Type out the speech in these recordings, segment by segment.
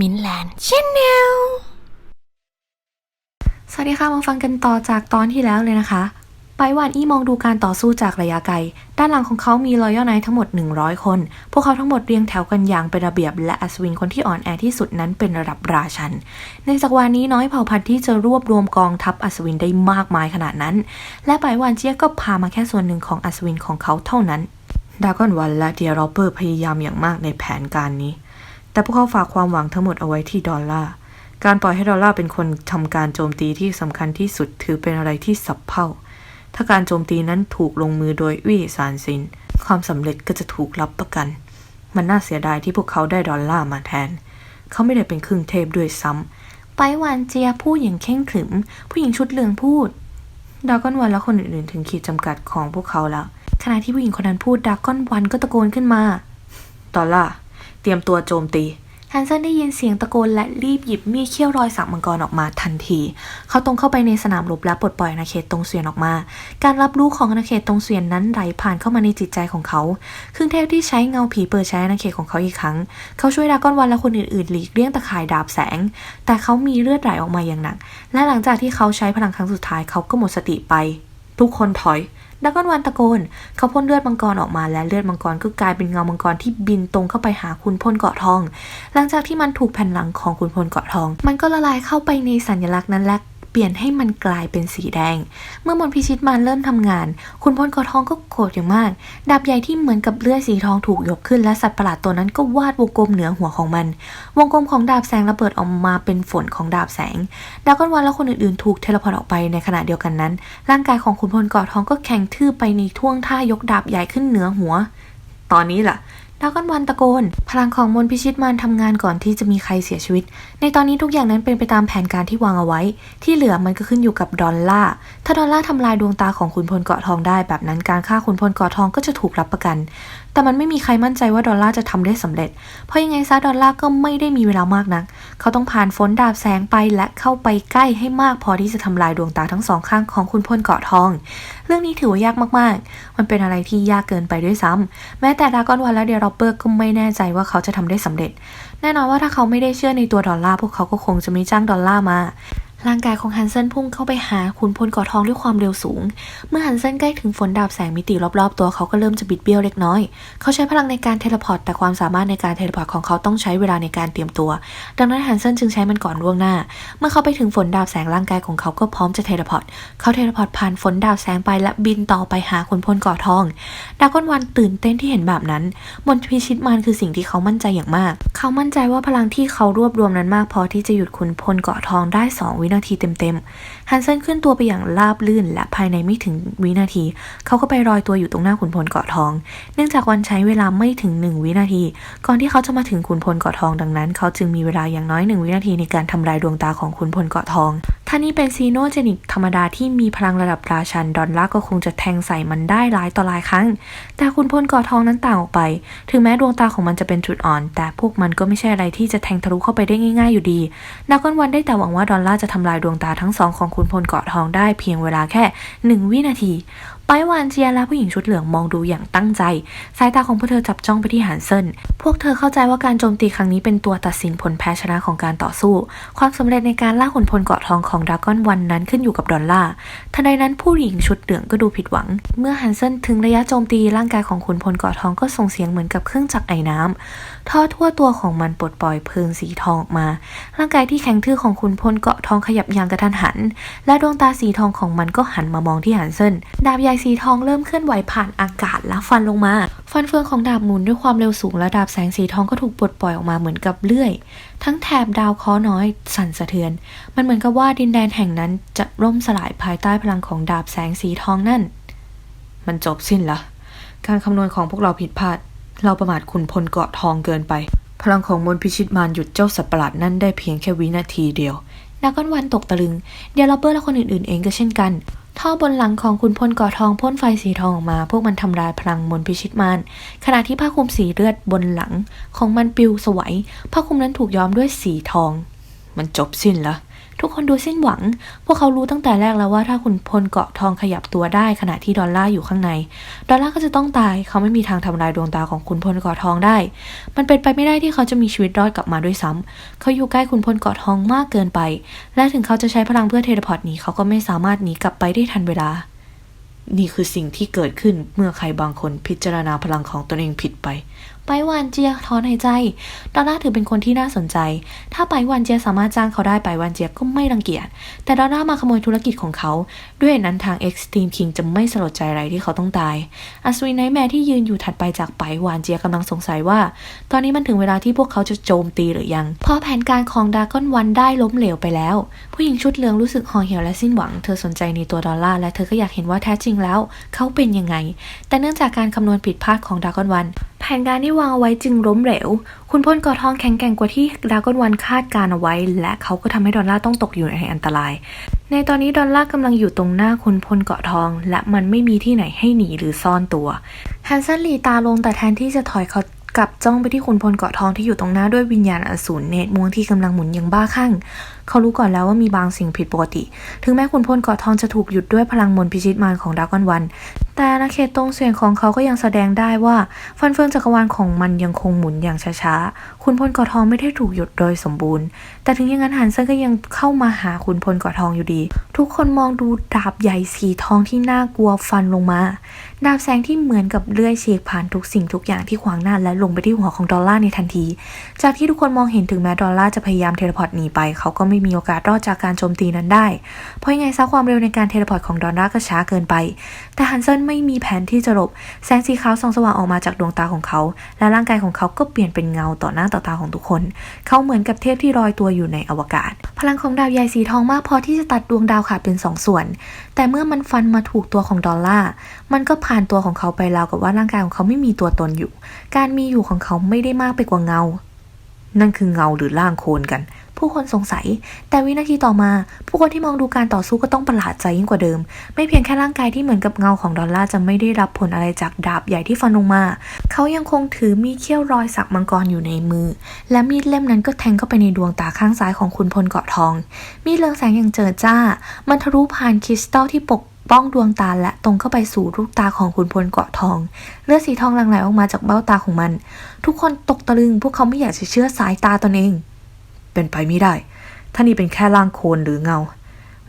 มินแลนด์ชแนลสวัสดีค่ะมาฟังกันต่อจากตอนที่แล้วเลยนะคะ ไปวานอี้มองดูการต่อสู้จากระยะไกล ด้านหลังของเขามีรอยัลไนท์ทั้งหมด 100 คน พวกเขาทั้งหมดเรียงแถวกันอย่างเป็นระเบียบ และอัศวินคนที่อ่อนแอที่สุดนั้นเป็นระดับราชัน ในจักรวาลนี้น้อยเผ่าพันธุ์ที่จะรวบรวมกองทัพอัศวินได้มากมายขนาดนั้น และไปวานเจียก็พามาแค่ส่วนหนึ่งของอัศวินของเขาเท่านั้นดากอนวันและเดียรอเปอร์พยายามอย่างมากในแผนการนี้ แต่พวกเขาฝากความหวังทั้งหมดเอาไว้ที่ดอลลาร์ การปล่อยให้ดอลลาร์เป็นคนทำการโจมตีที่สำคัญที่สุดถือเป็นอะไรที่สับเพร่า ถ้าการโจมตีนั้นถูกลงมือโดยวี่สารสิน ความสำเร็จก็จะถูกรับประกัน มันน่าเสียดายที่พวกเขาได้ดอลลาร์มาแทน เขาไม่ได้เป็นครึ่งเทพด้วยซ้ำไปหวานเจียพูดอย่างเข่งขรึม ผู้หญิงชุดเหลืองพูดดากอนวันและคนอื่นๆ ถึงขีดจำกัดของพวกเขาแล้ว ขณะที่ผู้หญิงคนนั้นพูดดากอนวันก็ตะโกนขึ้นมา ดอลลาร์ รียมตัวโจมตีฮันเซนได้ยินเสียงตะโกนและรีบหยิบมีดเขี้ยวรอยสักมังกรออกมาทันที เขาตรงเข้าไปในสนามรบและปลดปล่อยอาเขตตรงเสวียนออกมา การรับรู้ของอาเขตตรงเสวียนนั้นไหลผ่านเข้ามาในจิตใจของเขาครึ่งเทพที่ใช้เงาผีเปิดใช้อาณาเขตของเขาอีกครั้ง เขาช่วยดากอนวันและคนอื่นๆ หลีกเลี่ยงตะข่ายดาบแสง แต่เขามีเลือดไหลออกมาอย่างหนัก และหลังจากที่เขาใช้พลังครั้งสุดท้ายเขาก็หมดสติไป ทุกคนถอย ดากอนวันตะโกน เขาพ่นเลือดมังกรออกมาและเลือดมังกรก็กลายเป็นเงามังกรที่บินตรงเข้าไปหาคุณพลเกาะทอง หลังจากที่มันถูกแผ่นหลังของคุณพลเกาะทอง มันก็ละลายเข้าไปในสัญลักษณ์นั้นและ เปลี่ยนให้มันกลายเป็นสีแดง เมื่อมนพิชิตมารเริ่มทำงาน คุณพลกาะทองก็โกรธอย่างมาก ดาบใหญ่ที่เหมือนกับเลือดสีทองถูกยกขึ้นและสัตว์ประหลาดตัวนั้นก็วาดวงกลมเหนือหัวของมัน วงกลมของดาบแสงระเบิดออกมาเป็นฝนของดาบแสง ดาก้อนวันและคนอื่นๆถูกเทเลพอร์ตออกไปในขณะเดียวกันนั้น ร่างกายของขุนพลกาะทองก็แข็งทื่อไปในท่วงท่ายกดาบใหญ่ขึ้นเหนือหัว ตอนนี้ล่ะ ดากอนวันตะโกน พลังของมนพิชิตมารทำงานก่อนที่จะมีใครเสียชีวิต ในตอนนี้ทุกอย่างนั้นเป็นไปตามแผนการที่วางเอาไว้ ที่เหลือมันก็ขึ้นอยู่กับดอลล่า ถ้าดอลล่าทำลายดวงตาของขุนพลเกาะทองได้ แบบนั้นการฆ่าขุนพลเกาะทองก็จะถูกรับประกัน แต่มันไม่มีใครมั่นใจว่าดอลล่าจะทำได้สำเร็จ เพราะยังไงซะดอลล่าก็ไม่ได้มีเวลามากนัก เขาต้องผ่านฝนดาบแสงไปและเข้าไปใกล้ให้มากพอที่จะทำลายดวงตาทั้งสองข้างของคุณพลเกาะทอง เรื่องนี้ถือว่ายากมากๆ มันเป็นอะไรที่ยากเกินไปด้วยซ้ำแม้แต่ดากอนวันและเดียรอปเปอร์ก็ไม่แน่ใจว่าเขาจะทำได้สำเร็จ แน่นอนว่าถ้าเขาไม่ได้เชื่อในตัวดอลลาร์พวกเขาก็คงจะไม่จ้างดอลลาร์มา ร่างกายของฮันเซนพุ่งเข้าไปหาขุนพลเกาะทองด้วยความเร็วสูง เมื่อฮันเซนใกล้ถึงฝนดาบแสงมิติรอบๆ ตัวเขาก็เริ่มจะบิดเบี้ยวเล็กน้อย เขาใช้พลังในการเทเลพอร์ตแต่ความสามารถในการเทเลพอร์ตของเขาต้องใช้เวลาในการเตรียมตัว ดังนั้นฮันเซนจึงใช้มันก่อนล่วงหน้า เมื่อเขาไปถึงฝนดาบแสงร่างกายของเขาก็พร้อมจะเทเลพอร์ต เขาเทเลพอร์ตผ่านฝนดาบแสงไปและบินต่อไปหาขุนพลเกาะทอง ดากอนวันตื่นเต้นที่เห็นแบบนั้นมนต์พิชิตมารคือสิ่งที่เขามั่นใจอย่างมาก เขามั่นใจว่าพลังที่เขารวบรวมนั้นมากพอที่จะหยุดขุนพลกาะทองได้2วินาทีเต็มๆ ฮันเซนขึ้นตัวไปอย่างราบลื่น และภายในไม่ถึงวินาที เขาก็ไปรอยตัวอยู่ตรงหน้าขุนพลเกาะทอง เนื่องจากวันใช้เวลาไม่ถึง1วินาที ก่อนที่เขาจะมาถึงขุนพลเกาะทองดังนั้น เขาจึงมีเวลาอย่างน้อย1วินาทีในการทำลายดวงตาของขุนพลเกาะทอง ถ้านี่เป็นซีโนเจนิกธรรมดาที่มีพลังระดับราชันดอนล่าก็คงจะแทงใส่มันได้หลายต่อหลายครั้ง แต่คุณพลเกาะทองนั้นต่างออกไป ถึงแม้ดวงตาของมันจะเป็นจุดอ่อน แต่พวกมันก็ไม่ใช่อะไรที่จะแทงทะลุเข้าไปได้ง่าย ๆอยู่ดีดากอนวันได้แต่หวังว่าดอนลลาจะททำลายดวงตาทั้งสองของคุณพลเกาะทองได้เพียงเวลาแค่หนึ่งวินาที ไปหวานเจียและผู้หญิงชุดเหลืองมองดูอย่างตั้งใจ สายตาของพวกเธอจับจ้องไปที่ฮันเซนพวกเธอเข้าใจว่าการโจมตีครั้งนี้เป็นตัวตัดสินผลแพ้ชนะของการต่อสู้ ความสำเร็จในการล่าขุนพลเกาะทองของดราก้อนวันนั้นขึ้นอยู่กับดอลล่าทันใดนั้นผู้หญิงชุดเหลืองก็ดูผิดหวัง เมื่อฮันเซนถึงระยะโจมตีร่างกายของขุนพลเกาะทองก็ส่งเสียงเหมือนกับเครื่องจักรไอ้น้ำท่อทั่วตัวของมันปลดปล่อยเพลิงสีทองออกมา ร่างกายที่แข็งทื่อของขุนพลเกาะทองขยับอย่างกระทันหัน และดวงตาสีทองของมันก็หันมามองที่ฮันเซนดาบใหญ่สีทองเริ่มเคลื่อนไหวผ่านอากาศและฟันลงมา ฟันเฟืองของดาบหมุนด้วยความเร็วสูงและดาบแสงสีทองก็ถูกปลดปล่อยออกมาเหมือนกับเลื่อย ทั้งแถบดาวเคราะห์น้อย สั่นสะเทือน มันเหมือนกับว่าดินแดนแห่งนั้นจะร่มสลายภายใต้พลังของดาบแสงสีทองนั่น มันจบสิ้นละการคำนวณของพวกเราผิดพลาด เราประมาทขุนพลเกาะทองเกินไป พลังของมนพิชิตมารหยุดเจ้าสัตว์ประหลาดนั่นได้เพียงแค่วินาทีเดียวดากอนวันตกตะลึง เดียร์ลอปเปอร์และคนอื่นๆ เองก็เช่นกัน ท่อบนหลังของคุณพลก่อทองพ่นไฟสีทองออกมา พวกมันทำลายพลังมนพิชิตมันขณะที่ผ้าคลุมสีเลือดบนหลังของมันปลิวสวยผ้าคลุมนั้นถูกย้อมด้วยสีทอง มันจบสิ้นแล้ว ทุกคนดูสิ้นหวัง พวกเขารู้ตั้งแต่แรกแล้วว่าถ้าขุนพลเกาะทองขยับตัวได้ขณะที่ดอลลาร์อยู่ข้างใน ดอลลาร์ก็จะต้องตาย เขาไม่มีทางทำลายดวงตาของขุนพลเกาะทองได้ มันเป็นไปไม่ได้ที่เขาจะมีชีวิตรอดกลับมาด้วยซ้ำเขาอยู่ใกล้ขุนพลเกาะทองมากเกินไป และถึงเขาจะใช้พลังเพื่อเทเลพอร์ตหนีเขาก็ไม่สามารถหนีกลับไปได้ทันเวลา นี่คือสิ่งที่เกิดขึ้นเมื่อใครบางคนพิจารณาพลังของตนเองผิดไป ไปวานเจียถอนหายใจ ดอลลาร์ถือเป็นคนที่น่าสนใจ ถ้าไปวานเจียสามารถจ้างเขาได้ไปวานเจียก็ไม่รังเกียจ แต่ดอลลาร์มาขโมยธุรกิจของเขา ด้วยนั้นทาง Extreme King จะไม่สลดใจอะไรที่เขาต้องตาย อัศวินไนแมร์ที่ยืนอยู่ถัดไปจากไปวานเจียกำลังสงสัยว่า ตอนนี้มันถึงเวลาที่พวกเขาจะโจมตีหรือยังเพราะแผนการของดากอนวันได้ล้มเหลวไปแล้ว ผู้หญิงชุดเหลืองรู้สึกห่อเหี่ยวและสิ้นหวัง เธอสนใจในตัวดอลลาร์และเธอก็อยากเห็นว่าแท้จริงแล้ว เขาเป็นยังไง แต่เนื่องจากการคำนวณผิดพลาดของดากอนวันแผนการที่วางเอาไว้จึงล้มเหลว คุณพลกอทองแข็งแกร่งกว่าที่ดากอนวันคาดการเอาไว้ และเขาก็ทำให้ดอลลาต้องตกอยู่ในอันตราย ในตอนนี้ดอลลากำลังอยู่ตรงหน้าคุณพลเกาะทอง และมันไม่มีที่ไหนให้หนีหรือซ่อนตัวแฮนเซนหลีตาลงแต่แทนที่จะถอยเขากลับจ้องไปที่คุณพลเกาะทองที่อยู่ตรงหน้าด้วยวิญญาณอสูรเนตรม่วงที่กำลังหมุนอย่างบ้าคลั่ง เขารู้ก่อนแล้วว่ามีบางสิ่งผิดปกติ ถึงแม้คุณพลกาะทองจะถูกหยุดด้วยพลังมนต์พิชิตมารของดากอนวัน แต่อาเขตตรงเสียงของเขาก็ยังแสดงได้ว่า ฟันเฟืองจักรวาลของมันยังคงหมุนอย่างช้าๆคุณพลกาะทองไม่ได้ถูกหยุดโดยสมบูรณ์ แต่ถึงอย่างนั้นฮันเซินก็ยังเข้ามาหาคุณพลกาะทองอยู่ดี ทุกคนมองดูดาบใหญ่สีทองที่น่ากลัวฟันลงมา ดาบแสงที่เหมือนกับเลื่อยเฉีกผ่านทุกสิ่งทุกอย่างที่ขวางหน้าและลงไปที่หัวของดอลลาร์ในทันที จากที่ทุกคนมองเห็นถึงแม้ดอลลาร์จะพยายามเทเลพอร์ตหนีไปเขาก็ไม่มีโอกาสรอดจากการโจมตีนั้นได้ เพราะยังไงซะความเร็วในการเทเลพอร์ตของดอลลาก็ช้าเกินไป แต่ฮันเซนไม่มีแผนที่จะหลบ แสงสีขาวส่องสว่างออกมาจากดวงตาของเขา และร่างกายของเขาก็เปลี่ยนเป็นเงาต่อหน้าต่อตาของทุกคน เขาเหมือนกับเทพที่ลอยตัวอยู่ในอวกาศ พลังของดาวใหญ่สีทองมากพอที่จะตัดดวงดาวขาดเป็นสองส่วน แต่เมื่อมันฟันมาถูกตัวของดอลล่า มันก็ผ่านตัวของเขาไปราวกับว่าร่างกายของเขาไม่มีตัวตนอยู่ การมีอยู่ของเขาไม่ได้มากไปกว่าเงา นั่นคือเงาหรือร่างโคลนกัน ผู้คนสงสัย แต่วินาทีต่อมา ผู้คนที่มองดูการต่อสู้ก็ต้องประหลาดใจยิ่งกว่าเดิม ไม่เพียงแค่ร่างกายที่เหมือนกับเงาของดอลล่าจะไม่ได้รับผลอะไรจากดาบใหญ่ที่ฟันลงมา เขายังคงถือมีดเขี้ยวรอยสักมังกรอยู่ในมือ และมีดเล่มนั้นก็แทงเข้าไปในดวงตาข้างซ้ายของคุณพลเกาะทอง มีดเรืองแสงอย่างเจิดจ้า มันทะลุผ่านคริสตัลที่ปกป้องดวงตาและตรงเข้าไปสู่ลูกตาของคุณพลเกาะทอง เลือดสีทองหลั่งไหลออกมาจากเบ้าตาของมัน ทุกคนตกตะลึง พวกเขาไม่อยากจะเชื่อสายตาตนเอง เป็นไปไม่ได้ ถ้านี่เป็นแค่ร่างโคลนหรือเงา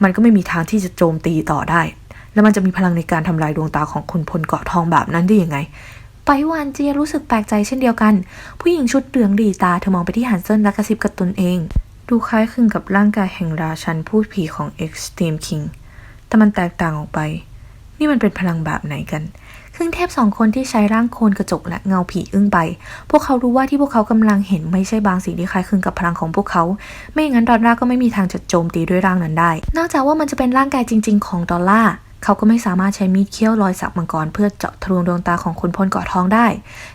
มันก็ไม่มีทางที่จะโจมตีต่อได้ แล้วมันจะมีพลังในการทำลายดวงตาของคุณพลเกาะทองแบบนั้นได้ยังไง ไปวานเจียรู้สึกแปลกใจเช่นเดียวกัน ผู้หญิงชุดเหลืองดีตาเธอมองไปที่ฮันเซนและกระซิบกับตนเอง ดูคล้ายคลึงกับร่างกายแห่งราชันพูดผีของ Extreme King แต่มันแตกต่างออกไป นี่มันเป็นพลังแบบไหนกัน ซึ่งเทพสองคนที่ใช้ร่างโคลนกระจกและเงาผีอึ้งไป พวกเขารู้ว่าที่พวกเขากำลังเห็นไม่ใช่บางสิ่งที่คล้ายคลึงกับพลังของพวกเขา ไม่อย่างนั้นดอลล่าก็ไม่มีทางจะโจมตีด้วยร่างนั้นได้ นอกจากว่ามันจะเป็นร่างกายจริง ๆ ของดอลล่า เขาก็ไม่สามารถใช้มีดเขี้ยวรอยสักมังกรเพื่อเจาะทะลวงดวงตาของคุณพลเกาะทองได้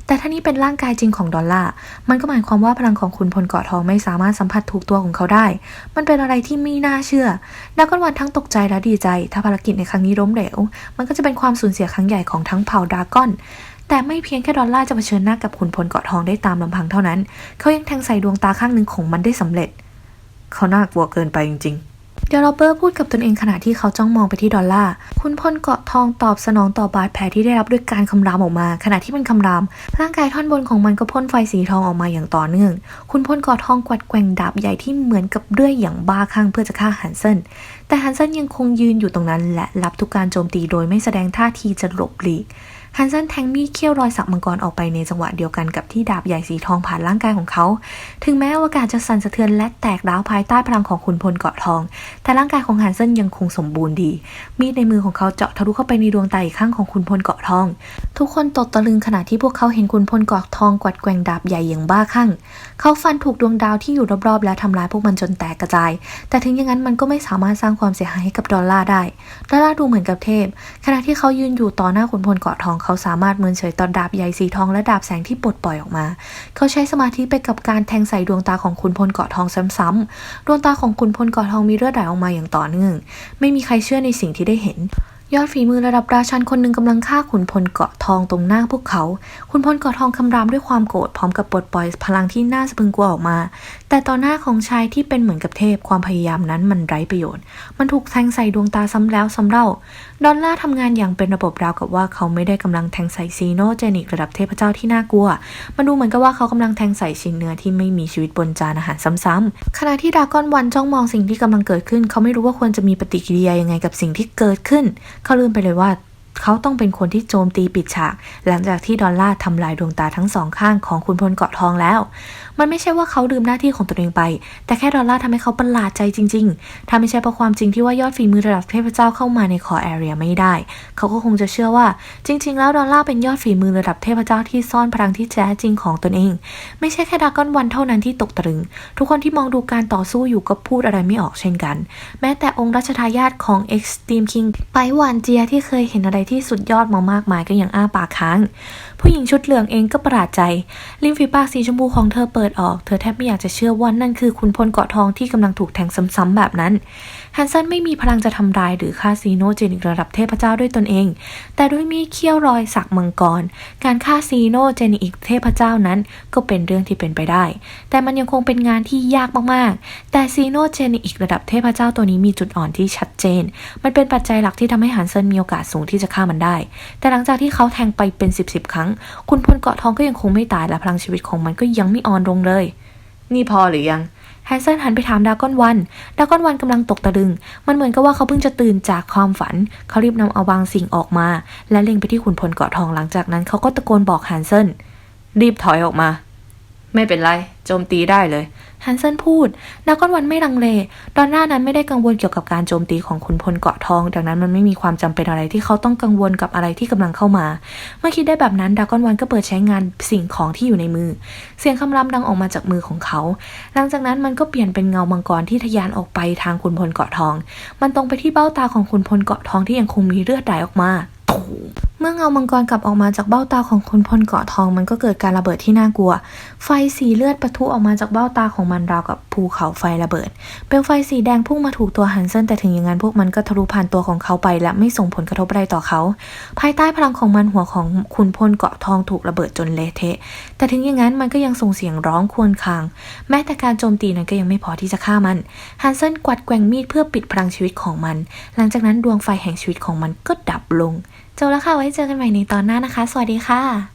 แต่ถ้านี่เป็นร่างกายจริงของดอลล่า มันก็หมายความว่าพลังของคุณพลเกาะทองไม่สามารถสัมผัสถูกตัวของเขาได้ มันเป็นอะไรที่ไม่น่าเชื่อดากอนวันทั้งตกใจและดีใจ ถ้าภารกิจในครั้งนี้ล้มเหลว มันก็จะเป็นความสูญเสียครั้งใหญ่ของทั้งเผ่าดากอนแต่ไม่เพียงแค่ดอลล่าจะเผชิญหน้ากับขุนพลเกาะทองได้ตามลำพังเท่านั้น เขายังแทงใส่ดวงตาข้างหนึ่งของมันได้สำเร็จ เขาน่ากลัวเกินไปจริงๆ เดลเปอร์พูดกับตนเองขณะที่เขาจ้องมองไปที่ดอลล่าคุณพลเกาะทองตอบสนองต่อบาดแผลที่ได้รับด้วยการคำรามออกมา ขณะที่มันคำราม ร่างกายท่อนบนของมันก็พ่นไฟสีทองออกมาอย่างต่อเนื่อง คุณพลเกาะทองกวัดแกว่งดาบใหญ่ที่เหมือนกับเลื่อยอย่างบ้าคลั่งเพื่อจะฆ่าฮันเซนแต่ฮันเซนยังคงยืนอยู่ตรงนั้น และรับทุกการโจมตีโดยไม่แสดงท่าทีจะหลบหลีก ฮันเซนแทงมีดเขี้ยวรอยสักมังกรออกไปในจังหวะเดียวกันกับที่ดาบใหญ่สีทองผ่านร่างกายของเขา ถึงแม้อากาศจะสั่นสะเทือนและแตกร้าวภายใต้พลังของขุนพลเกาะทอง แต่ร่างกายของฮันเซนยังคงสมบูรณ์ดี มีดในมือของเขาเจาะทะลุเข้าไปในดวงตาอีกข้างของขุนพลเกาะทอง ทุกคนตกตะลึงขณะที่พวกเขาเห็นขุนพลเกาะทองกวัดแกว่งดาบใหญ่อย่างบ้าคลั่ง เขาฟันถูกดวงดาวที่อยู่รอบๆ และทำลายพวกมันจนแตกกระจาย แต่ถึงอย่างนั้นมันก็ไม่สามารถสร้างความเสียหายให้กับดอลลาร์ได้ ดอลลาร์ดูเหมือนกับเทพ ขณะที่เขายืนอยู่ต่อหน้าขุนพลเกาะทองเขาสามารถเมินเฉยต่อดาบใหญ่สีทองและดาบแสงที่ปลดปล่อยออกมา เขาใช้สมาธิไปกับการแทงใส่ดวงตาของขุนพลเกาะทองซ้ำๆดวงตาของขุนพลเกาะทองมีเลือดไหลออกมาอย่างต่อเนื่อง ไม่มีใครเชื่อในสิ่งที่ได้เห็น ยอดฝีมือระดับราชันคนหนึ่งกำลังฆ่าขุนพลเกาะทองตรงหน้าพวกเขา ขุนพลเกาะทองคำรามด้วยความโกรธพร้อมกับปลดปล่อยพลังที่น่าสะพึงกลัวออกมา แต่ต่อหน้าของชายที่เป็นเหมือนกับเทพความพยายามนั้นมันไร้ประโยชน์ มันถูกแทงใส่ดวงตาซ้ำแล้วซ้ำเล่า ดอลล่าทำงานอย่างเป็นระบบราวกับว่าเขาไม่ได้กำลังแทงใส่ซีโนเจนิกระดับเทพเจ้าที่น่ากลัว มันดูเหมือนกับว่าเขากำลังแทงใส่ชิ้นเนื้อที่ไม่มีชีวิตบนจานอาหารซ้ำๆขณะที่ดากอนวันจ้องมองสิ่งที่กำลังเกิดขึ้น เขาไม่รู้ว่าควรจะมีปฏิกิริยายังไงกับสิ่งที่เกิดขึ้นเขาลืมไปเลยว่า เขาต้องเป็นคนที่โจมตีปิดฉาก หลังจากที่ดอลล่าทำลายดวงตาทั้งสองข้างของคุณพลเกาะทองแล้ว มันไม่ใช่ว่าเขาลืมหน้าที่ของตัวเองไป แต่แค่ดอลล่าทำให้เขาประหลาดใจจริง ๆ ถ้าไม่ใช่เพราะความจริงที่ว่ายอดฝีมือระดับเทพเจ้าเข้ามาในคอแอเรียไม่ได้ เขาก็คงจะเชื่อว่า จริง ๆ แล้วดอลล่าเป็นยอดฝีมือระดับเทพเจ้าที่ซ่อนพลังที่แท้จริงของตนเอง ไม่ใช่แค่ดากอนวันเท่านั้นที่ตกตะลึง ทุกคนที่มองดูการต่อสู้อยู่ก็พูดอะไรไม่ออกเช่นกัน แม้แต่องค์รัชทายาทของ Extreme King ไปหวานเจียที่เคยเห็นอะไรที่สุดยอดมามากมายก็ยังอ้าปากค้าง ผู้หญิงชุดเหลืองเองก็ประหลาดใจ ริมฝีปากสีชมพูของเธอเปิดออก เธอแทบไม่อยากจะเชื่อว่านั่นคือคุณพลเกาะทองที่กำลังถูกแทงซ้ำๆแบบนั้นฮันเซนไม่มีพลังจะทำลายหรือฆ่าซีโนเจนิกระดับเทพเจ้าด้วยตนเอง แต่ด้วยมีเขี้ยวรอยสักมังกร การฆ่าซีโนเจนิกเทพเจ้านั้นก็เป็นเรื่องที่เป็นไปได้ แต่มันยังคงเป็นงานที่ยากมากๆ แต่ซีโนเจนิกระดับเทพเจ้าตัวนี้มีจุดอ่อนที่ชัดเจน มันเป็นปัจจัยหลักที่ทำให้ฮันเซนมีโอกาสสูงที่จะฆ่ามันได้ แต่หลังจากที่เขาแทงไปเป็นสิบสิบครั้ง คุณพลเกาะทองก็ยังคงไม่ตายและพลังชีวิตของมันก็ยังไม่อ่อนลงเลย นี่พอหรือยังแฮนเซนหันไปถามดากอนวันดากอนวันกำลังตกตะลึง มันเหมือนกับว่าเขาเพิ่งจะตื่นจากความฝัน เขารีบนำเอาบางสิ่งออกมา และเล็งไปที่ขุนพลเกาะทองหลังจากนั้นเขาก็ตะโกนบอกแฮนเซนรีบถอยออกมา ไม่เป็นไร โจมตีได้เลย ฮันเซนพูด ดากอนวันไม่ลังเล ดอนน่านั้นไม่ได้กังวลเกี่ยวกับการโจมตีของขุนพลเกาะทอง ดังนั้นมันไม่มีความจำเป็นอะไรที่เขาต้องกังวลกับอะไรที่กำลังเข้ามา เมื่อคิดได้แบบนั้น ดากอนวันก็เปิดใช้งานสิ่งของที่อยู่ในมือ เสียงคำรามดังออกมาจากมือของเขา หลังจากนั้นมันก็เปลี่ยนเป็นเงามังกรที่ทะยานออกไปทางขุนพลเกาะทอง มันตรงไปที่เบ้าตาของขุนพลเกาะทองที่ยังคงมีเลือดไหลออกมา มื่อเงามังกรกลับออกมาจากเบ้าตาของคุณพลเกาะทองมันก็เกิดการระเบิดที่น่ากลัว ไฟสีเลือดปะทุออกมาจากเบ้าตาของมันราวกับภูเขาไฟระเบิด เปลวไฟสีแดงพุ่งมาถูกตัวฮันเซนแต่ถึงอย่างนั้นพวกมันก็ทะลุผ่านตัวของเขาไป และไม่ส่งผลกระทบอะไรต่อเขา ภายใต้พลังของมันหัวของขุนพลเกาะทองถูกระเบิดจนเละเทะ แต่ถึงอย่างนั้นมันก็ยังส่งเสียงร้องครวญคราง แม้แต่การโจมตีนั้นก็ยังไม่พอที่จะฆ่ามันฮันเซนกวัดแกว่งมีดเพื่อปิดพลังชีวิตของมัน หลังจากนั้นดวงไฟแห่งชีวิตของมันก็ดับลง จบแล้วค่ะ ไว้เจอกันใหม่ในตอนหน้านะคะ สวัสดีค่ะ